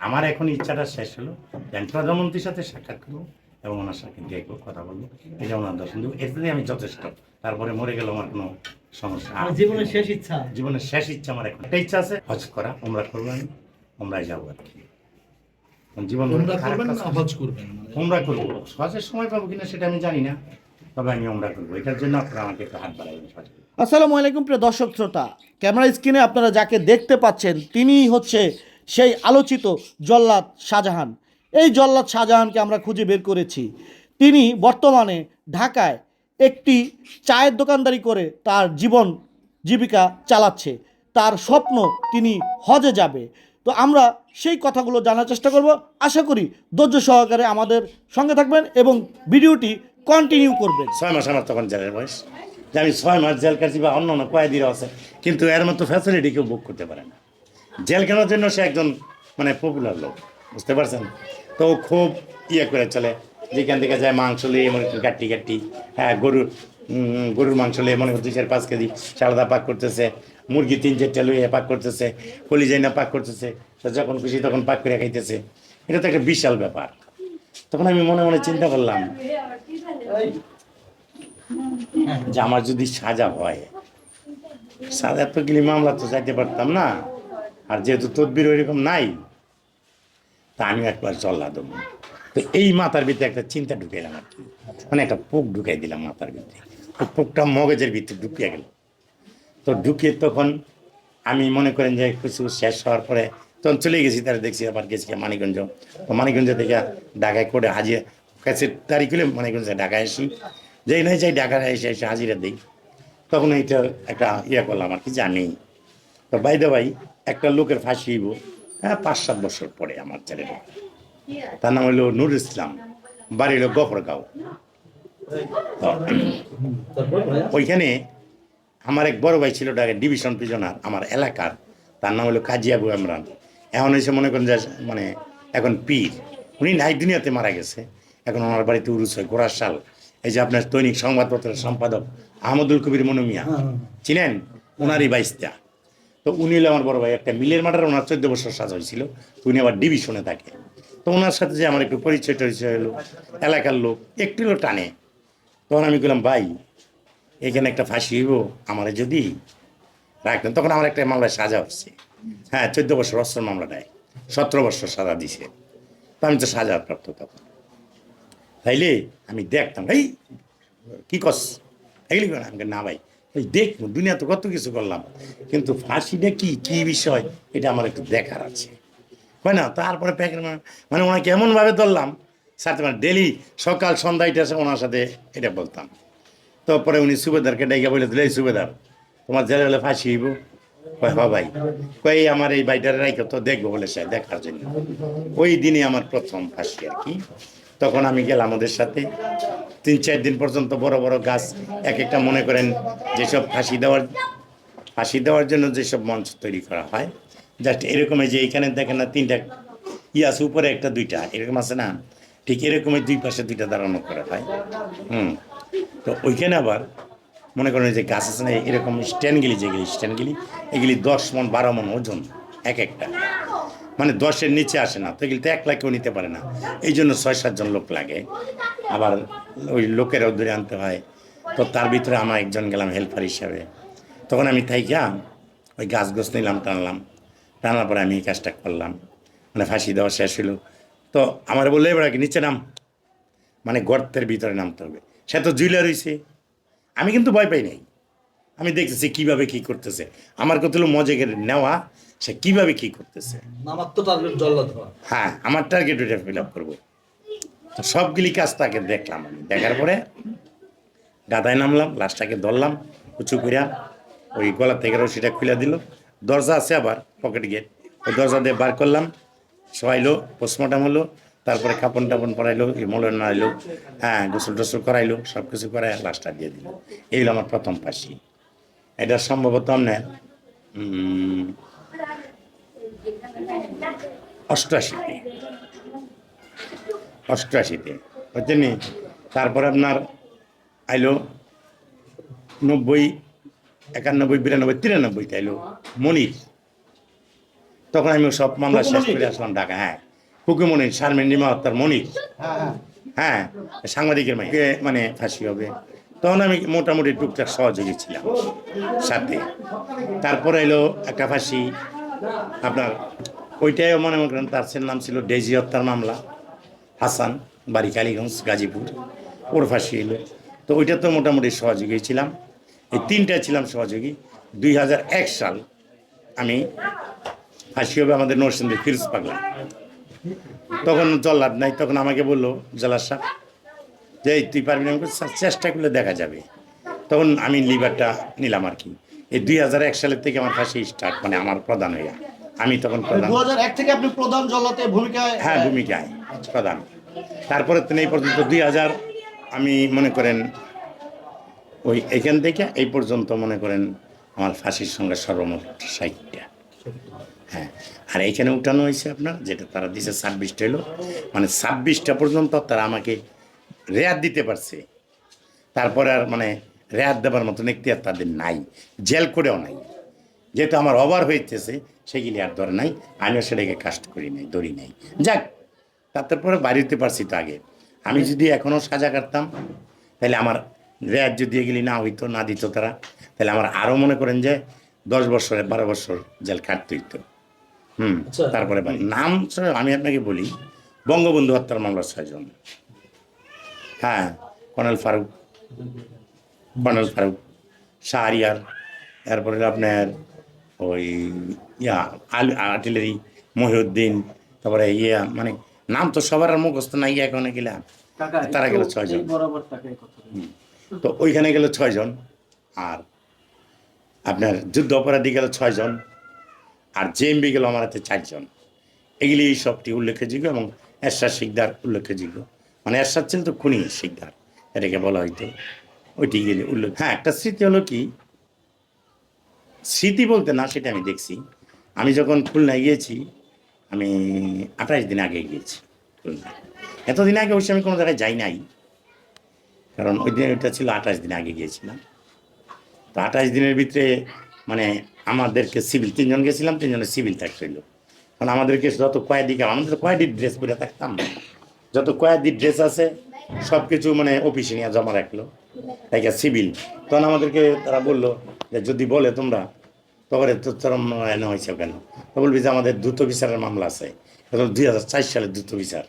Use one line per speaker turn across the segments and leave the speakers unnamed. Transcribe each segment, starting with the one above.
আমার এখন ইচ্ছাটা শেষ হলো। যে আমি প্রধানমন্ত্রীর সাথে সাক্ষাৎ করব এবং ওনার সাথে দেখব কথা বলব। এটা ওনার দর্শন দেবো। এটাতেই আমি যথেষ্ট। তারপরে মরে গেলে আমার কোনো সমস্যা
আমার জীবনের শেষ ইচ্ছা।
জীবনের শেষ ইচ্ছা আমার এখন। একটা ইচ্ছা আছে হজ করা ওমরা করব আমি ওমরাই যাব আর কি। জীবন
মানে
ওমরা করব। হজের সময় পাবো কিনা সেটা আমি জানি না। তবে আমি ওমরা করব। এটার জন্য আপনারা আমাকে একটু হাত বাড়াবেন
আসসালামু আলাইকুম প্রিয় দর্শক শ্রোতা। ক্যামেরা স্ক্রিনে আপনারা যাকে দেখতে পাচ্ছেন তিনিই হচ্ছে সেই আলোচিত জল্লাদ শাহজাহান। এই জল্লাদ শাহজাহানকে আমরা খুঁজে বের করেছি। তিনি বর্তমানে ঢাকায় একটি চায়ের দোকানদারি করে তার জীবন জীবিকা চালাচ্ছে। তার স্বপ্ন তিনি হজে যাবে। তো আমরা সেই কথাগুলো জানার চেষ্টা করব। আশা করি ধৈর্য সহকারে আমাদের সঙ্গে থাকবেন এবং ভিডিওটি কন্টিনিউ করবেন।
ছয় মাস আমার তখন জেলের বয়স। যে আমি ছয় মাস জেল কাটছি বা অন্য অন্য কয়েদিরা আছে, কিন্তু এর মতো ফ্যাসিলিটি কেউ বুক করতে পারে না। জেল কেনার জন্য সে একজন মানে পপুলার লোক, বুঝতে পারছেন? তো খুব ইয়ে করে চলে। যেখান থেকে যায় মাংস লিয়ে, মনে করি গাট্টি গাট্টি হ্যাঁ গরুর গরুর মাংস লিয়ে, মনে করছি চার পাঁচ কেজি সারদা পাক করতেছে, মুরগি তিন চারটা লইয়ে পাক করতেছে কলিজাই না পাক করতেছে যখন খুশি তখন পাক করে খাইতেছে। এটা তো একটা বিশাল ব্যাপার। তখন আমি মনে মনে চিন্তা করলাম, যে আমার যদি সাজা হয়, সাজা তো গেলে মামলা তো যাইতে পারতাম না। আর যেহেতু তদবির ওইরকম নাই, তা আমি একবার চল্লা দেবো। তো এই মাথার ভিতরে একটা চিন্তা ঢুকাইলাম আর কি। মানে একটা পোক ঢুকাই দিলাম মাথার ভিতরে। পোকটা মগজের ভিতরে ঢুকিয়ে গেল। তো ঢুকিয়ে তখন আমি মনে করেন যে কিছু শেষ হওয়ার পরে তখন চলে গেছি, তারা দেখছি আবার গেছি মানিকগঞ্জ। তো মানিকগঞ্জ থেকে ঢাকায় করে হাজিরা কাছে তারিখ হলে মানিকগঞ্জে ঢাকায় আসি। যেই নয় যাই ঢাকায় এসে এসে হাজিরা দিই। তখন এইটা একটা ইয়ে করলাম আর কি জানি তো বাইদে ভাই একটা লোকের ফাঁসি হইব হ্যাঁ পাঁচ সাত বছর পরে আমার ছেলেটা তার নাম হলো নুর ইসলাম বাড়ি হলো গফরগাঁও। ওইখানে আমার এক বড় ভাই ছিল ঢাকা ডিভিশন প্রিজনার আমার এলাকার তার নাম হলো কাজী আবু ইমরান। এখন এসে মনে করেন যে মানে এখন পীর। উনি নাই দুনিয়াতে মারা গেছে। এখন আমার বাড়িতে উরুস হয় গোড়ার সাল এই যে আপনার দৈনিক সংবাদপত্রের সম্পাদক আহমদুল কবির মনুমিয়া চিনেন? ওনারই বাইশটা। তো উনি হলো আমার বড় ভাই। একটা মিলের মাঠের ওনার চোদ্দ বছর সাজা হয়েছিল। উনি আবার ডিভিশনে থাকে। তো ওনার সাথে যে আমার একটু পরিচয় টরিচয় হলো, এলাকার লোক একটু হলো টানে। তখন আমি বললাম ভাই, এখানে একটা ফাঁসি হইব, আমার যদি রাখতেন তখন আমার একটা মামলায় সাজা হচ্ছে। হ্যাঁ চোদ্দ বছর অস্ত্র মামলাটায় সতেরো বছর সাজা দিছে। তো আমি তো সাজা প্রাপ্ত তখন। তাইলে আমি দেখতাম, এই, কি কস এগুলি না ভাই এই দেখ দুনিয়া তো কত কিছু করলাম। কিন্তু ফাঁসিটা কি কি বিষয়, এটা আমার একটু দেখার আছে। হয় না? তারপরে প্যাকেট মানে ওনাকে এমনভাবে ধরলাম সাথে মানে ডেলি সকাল সন্ধ্যা এটা ওনার সাথে এটা বলতাম। তো পরে উনি সুবেদারকে ডাইকা বলে দিলে সুবেদার, তোমার জেলে হলে ফাঁসি হইব। কয় হ্যাঁ ভাই। কই আমার এই বাইটারে রাইখো, তো দেখব, বলে সে দেখার জন্য। ওই দিনই আমার প্রথম ফাঁসি আর কি। তখন আমি গেলাম ওদের সাথে। তিন, চার দিন পর্যন্ত বড় বড় গাছ এক একটা মনে করেন যেসব ফাঁসি দেওয়ার ফাঁসি দেওয়ার জন্য যেসব মঞ্চ তৈরি করা হয়, জাস্ট এরকমই যে এইখানে দেখেন না, তিনটা ই আছে, উপরে একটা, দুইটা, এরকম আছে না? ঠিক এরকমই দুই পাশে দুইটা দাঁড়ানো করা হয়। হুম। তো ওইখানে আবার মনে করেন যে গাছ আছে না, এরকম স্ট্যান্ডগুলি যেগুলি স্ট্যান্ডগুলি এগুলি দশ মন, বারো মন ওজন এক একটা মানে দশের নিচে আসে না, তো এগুলি তো একলা কেউ নিতে পারে না। এই জন্য ছয় সাতজন লোক লাগে। আবার ওই লোকেরাও দূরে আনতে হয়। তো তার ভিতরে আমার একজন গেলাম হেল্পার হিসাবে। তখন আমি থাইকা ওই গাছ গোছ নিলাম, টানলাম। টানার পরে আমি এই কাজটা করলাম। মানে ফাঁসি দেওয়া শেষ হলো তো আমার বলল, এবার কি নিচে নাম। মানে গর্তের ভিতরে নামতে হবে। সে তো জুইলা রয়েছে আমি কিন্তু ভয় পাই নাই। আমি দেখতেছি কীভাবে কি করতেছে। আমার কত মজেকের নেওয়া সে কীভাবে কি করতেছে?
আমার তো টার্গেট জল্লাদ হওয়া।
হ্যাঁ আমার টার্গেট ওইটা ফিল আপ করব। তো সবগুলি কাজ তাকে দেখলাম আমি। দেখার পরে গাদায় নামলাম লাশটাকে ধরলাম উঁচু করিয়া ওই গলা থেকে রশিটা খুলে দিল। দরজা আছে আবার পকেট গেট ওই দরজা দিয়ে বার করলাম সবাইলো পোস্টমর্টম হলো তারপরে কাপড় টাপন পরাইলো মলন নাড়াইলো হ্যাঁ গোসল টোসল করাইলো সব কিছু করাই লাশটা দিয়ে দিল। এই হলো আমার প্রথম ফাঁসি এটা সম্ভবত আপনার অষ্টআশিতে। অষ্টআশিতে। বুঝছেন তারপর আপনার আইলো নব্বই একানব্বই বিরানব্বই তিরানব্বইতে আইলো মনির। তখন আমি সব মামলা শেষ করে আসলাম ঢাকা হ্যাঁ। হুকুমনি শারমিন নিমা হত্যার মনির।
হ্যাঁ
সাংবাদিকের মাইকে মানে ফাঁসি হবে। তখন আমি মোটামুটি টুকটাক সহযোগী ছিলাম সাথে। তারপরে এলো একটা ফাঁসি আপনার ওইটাই মনে মনে করেন তার নাম ছিল ডেজি হত্যার মামলা হাসান বাড়ি কালীগঞ্জ গাজীপুর ওর ফাঁসি এলো। তো ওইটা তো মোটামুটি সহযোগী ছিলাম। এই তিনটা ছিলাম সহযোগী। দুই হাজার এক সাল আমি ফাঁসি হবে আমাদের নরসিংদীর ফিরোজ পাগলা। তখন জল্লাদ নাই তখন আমাকে বলল জল্লাদ সাহেব যে তুই পারবি না? আমি "স্যার, চেষ্টা করলে দেখা যাবে। তখন আমি লিভারটা নিলাম আর কি। এই দুই হাজার এক সালের থেকে আমার ফাঁসি স্টার্ট মানে আমার প্রধান হইয়া। আমি তখন প্রধান।
হাজার এক থেকে আপনি প্রধান জল্লাতে ভূমিকায়
হ্যাঁ ভূমিকায় প্রধান। তারপরে তিনি এই পর্যন্ত দুই হাজার আমি মনে করেন ওই এখান থেকে এই পর্যন্ত মনে করেন আমার ফাঁসির সঙ্গে সর্বমোট ষাটটা। হ্যাঁ আর এইখানে উঠানো হয়েছে আপনার যেটা তারা দিছে ছাব্বিশটা এলো মানে ছাব্বিশটা পর্যন্ত তারা আমাকে রেয়াত দিতে পারছে। তারপরে আর মানে রেয়াত দেবার মতন একটি আর তাদের নাই জেল করেও নাই। যেহেতু আমার অভার হইতেছে সেগুলি আর ধরে নাই। আমিও সেটাকে কাস্ট করি নাই ধরি নাই। যাক তারপরে বাড়িতে পারছি তো আগে। আমি যদি এখনও সাজা কাটতাম তাহলে আমার রেয়াত যদি এগুলি না হইতো না দিত তারা তাহলে আমার আরও মনে করেন যে দশ বছরে বারো বছর জেল কাটতে হইতো। হুম
আচ্ছা।
তারপরে নাম আমি আপনাকে বলি বঙ্গবন্ধু হত্যার মামলা ছয়জন। হ্যাঁ কর্নেল ফারুক কর্নেল ফারুক শাহরিয়ার তারপরে আপনার ওই ইয়া আল আর্টিলারি মহিউদ্দিন তারপরে ইয়া মানে নাম তো সবার আর মুখস্থ নাই এখন গেলে। তারা গেল ছয়জন। তো ওইখানে গেল ছয়জন আর আপনার যুদ্ধ অপরাধী গেল ছয়জন আর জেএমবি গেল আমার হাতে চারজন। এগুলি এই সবটি উল্লেখযোগ্য এবং এরশাদ শিকদার উল্লেখযোগ্য। মানে এরশাদ ছিল তো খুনি শিকদার এটাকে বলা হয়তো ওইটি গেলে উল্লেখ হ্যাঁ একটা স্মৃতি হলো কি স্মৃতি বলতে না, সেটা আমি দেখছি। আমি যখন খুলনায় গিয়েছি, আমি আঠাশ দিন আগে গিয়েছি খুলনায়। এতদিন আগে অবশ্যই আমি কোনো জায়গায় যাই নাই, কারণ ওই দিন ওইটা ছিল আঠাশ দিন আগে গিয়েছিলাম। তো আঠাশ দিনের ভিতরে মানে আমাদেরকে সিভিল, তিনজন গেছিলাম, তিনজনের সিভিল থাকতে হইল কারণ আমাদেরকে যত কয়েদি আমাদের কয়েদি ড্রেস পরে থাকতাম। যত কয়েদি ড্রেস আছে সব কিছু মানে অফিসে নিয়ে জমা রাখল তাই সিভিল তখন আমাদেরকে তারা বলল যে, যদি বলে তোমরা তখন তো চরম এনে হয়েছে কেন? তো বলবি যে, আমাদের দ্রুত বিচারের মামলা আছে। দুই হাজার চার সালের দ্রুত বিচার।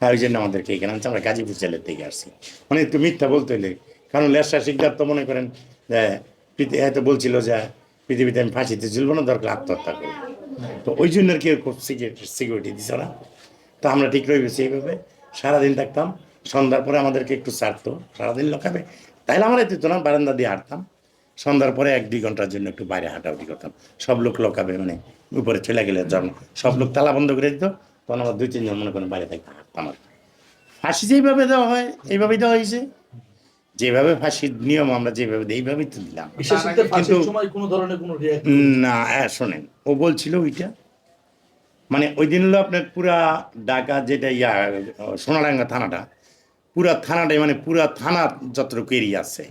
হ্যাঁ ওই জন্য আমাদেরকে এখানে আনছে। আমরা গাজীপুর জেলের থেকে আসছি। মানে একটু মিথ্যা বলতে হইলে। কারণ লেসা শিকদার তো মনে করেন, যে হয়তো বলছিল যে, পৃথিবীতে আমি ফাঁসিতে ঝুলবো না, দরকার আত্মহত্যা করি তো ওই জন্য আর কি খুব সিকিউরিটি দিছে না তো আমরা ঠিক রয়ে গেছি এইভাবে সারাদিন থাকতাম। সন্ধ্যার পরে আমাদেরকে একটু ছাড়তো সারাদিন লোকাবে। তাইলে আমরা দিত না বারান্দা দিয়ে হাঁটতাম। সন্ধ্যার পরে এক দুই ঘণ্টার জন্য একটু বাইরে হাঁটাহাঁটি করতাম। সব লোক লোকাবে মানে উপরে চলে গেলে যখন সব লোক তালা বন্ধ করে দিত। তখন আমরা দুই তিনজন মনে করেন বাইরে থাকতাম হাঁটতাম আর ফাঁসি যেভাবে দেওয়া হয় এইভাবেই দেওয়া হয়েছে। যেভাবে ফাঁসির নিয়ম আমরা যেভাবে দিই এইভাবেই তো দিলাম। কিন্তু- না হ্যাঁ শোনেন ও বলছিল ওইটা। মানে ওই দিন হলো আপনার পুরা ঢাকা যেটা ইয়া সোনাডাঙ্গা থানাটা পুরা থানাটাই মানে পুরা থানার যতটুকু এরিয়া আছে।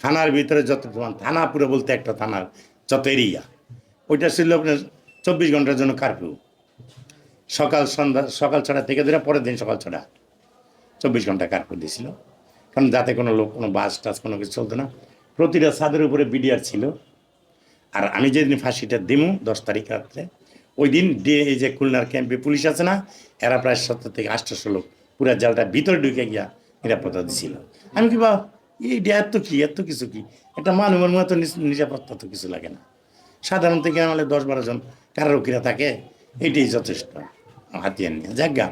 থানার ভিতরে মানে থানা পুরো বলতে একটা থানার যত এরিয়া ওইটা ছিল আপনার চব্বিশ ঘণ্টার জন্য কারফিউ সকাল সন্ধ্যা, সকাল ছটা থেকে ধরে পরের দিন সকাল ছটা। চব্বিশ ঘণ্টা কারফিউ দিয়েছিল। কারণ যাতে কোনো লোক, কোনো বাস টাস কোনো কিছু চলতো না। প্রতিটা ছাদের উপরে বিডিআর ছিল। আর আমি যেদিন ফাঁসিটা দিমু, দশ তারিখ রাত্রে ওই দিন দিয়ে এই যে খুলনার ক্যাম্পে পুলিশ আছে না, এরা প্রায় সত্তর থেকে আটশোশো লোক পুরা জালটা ভিতরে ঢুকে গিয়া নিরাপত্তা দিছিল। আমি কি বা এই এত কি? এত কিছু কি? একটা মানুষের মতো নিরাপত্তা তো কিছু লাগে না। সাধারণ থেকে আমাদের দশ বারো জন কারারক্ষীরা থাকে এইটাই যথেষ্ট। হাতিয়ার নিয়ে। জায়গা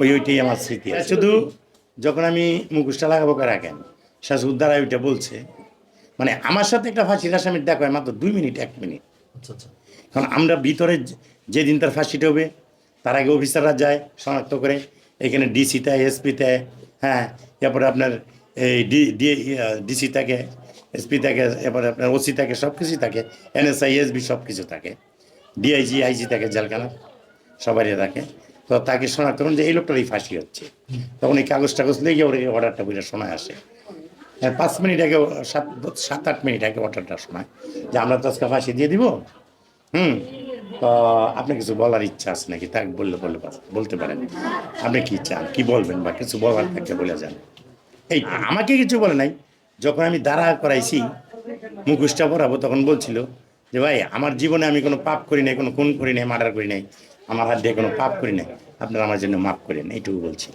ওই ওইটাই আমার স্মৃতি। শুধু যখন আমি মুখোশটা লাগাবো রাখেন শাস উদ্ধারা ওইটা বলছে। মানে আমার সাথে একটা ফাঁসির আসামির দেখা হয় মাত্র দুই মিনিট এক মিনিট।
আচ্ছা আচ্ছা।
কারণ আমরা ভিতরে যেদিন তার ফাঁসিটা হবে তার আগে অফিসাররা যায় শনাক্ত করে। এখানে ডিসি থাকে এসপি থাকে হ্যাঁ এরপরে আপনার এই ডি ডিসি থাকে এসপি থাকে এরপরে আপনার ওসি থাকে সব কিছুই থাকে এনএসআই এসবি সব কিছু থাকে ডিআইজি আইজি থাকে জেলখানা সবারই থাকে। তো তাকে শনাক্ত করুন যে এই লোকটারই ফাঁসি হচ্ছে। তখন এই কাগজ টাগজ লেগে ওর এই অর্ডারটা বুঝে শোনায় আসে। হ্যাঁ, পাঁচ মিনিট আগে সাত সাত আট মিনিট আগে অর্ডারটা শোনায় যে আমরা তো আজকে ফাঁসি দিয়ে দিব। হুম তো আপনার কিছু বলার ইচ্ছা আছে নাকি? তাকে বললে বললে বলতে পারেন। আপনি কি চান, কি বলবেন বা কিছু বলার থাকলে বলে যান। এই আমাকে কিছু বলে নাই। যখন আমি দাঁড়া করাইছি, মুখোশটা পরাবো, তখন বলছিল যে, ভাই, আমার জীবনে আমি কোনো পাপ করি নাই, কোনো খুন করি নাই, মার্ডার করি নাই। আমার হাত দিয়ে কোনো পাপ করি নাই। আপনারা আমার জন্য মাফ করেন। এইটুকু বলছিল